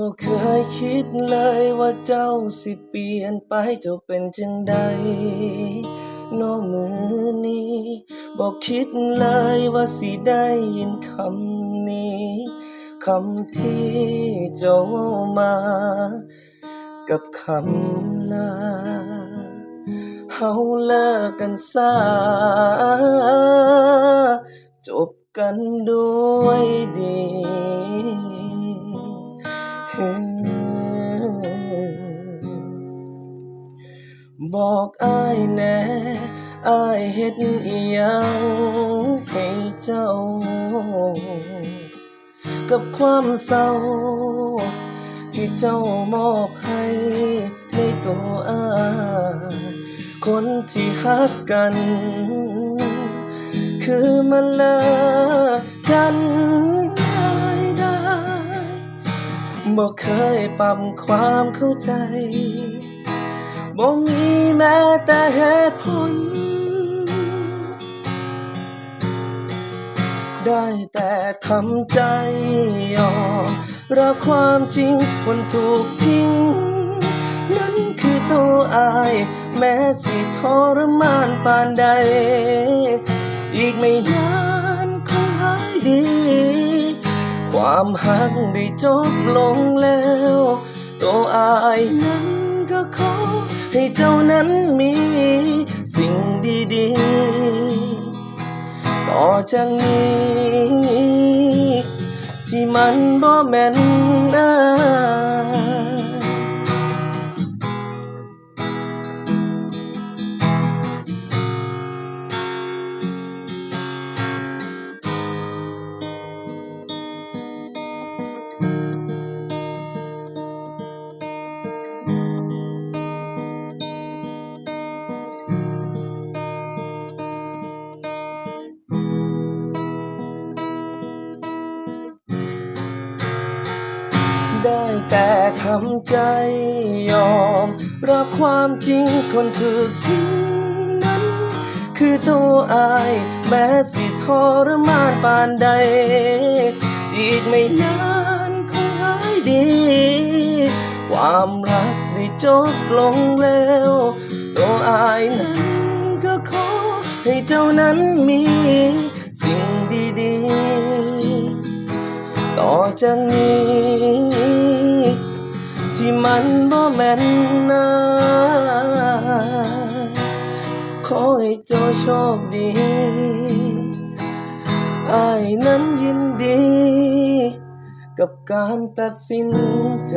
บ่เคยคิดเลยว่าเจ้าสิเปลี่ยนไปเจ้าเป็นจังใดโน้มือนี้บ่คิดเลยว่าสิได้ยินคำนี้คำที่เจ้ามา กับคำลาเฮาเลิกกันซาจบกันด้วยดี บอกอ้ายแหน่อ้ายเฮ็ดอีหยังให้เจ้า กับความเศร้า ที่เจ้ามอบให้ในตัวอ้ายคนที่ฮักกัน คือมันเลิกกันง่ายได้บ่เคยปรับความเข้าใจ บ่มีแม้แต่เหตุผล ได้แต่ทำใจยอมรับความจริงคนถูกทิ้ง นั้นคือตัวอาย แม้สิทรมานปานใด อีกไม่นานคงหายดี ความหักได้จบลงแล้ว ตัวอายนั้น ให้เจ้านั้นมีสิ่งดีๆ ต่อจากนี้ ที่มันบ่แม่นอ ได้แต่ทำใจยอม รับความจริงคนถูกทิ้งนั้น คือตัวอายแม้สิทรมานปานใด อีกไม่นานคงหายดี ความรักได้จบลงแล้วตัวอายนั้นก็ขอให้เจ้านั้นมีสิ่งดีๆ ต่อจากนี้ ที่มันบ่แม่นนาขอให้เจ้าโชคดีอายนั้นยินดี กับการตัดสินใจ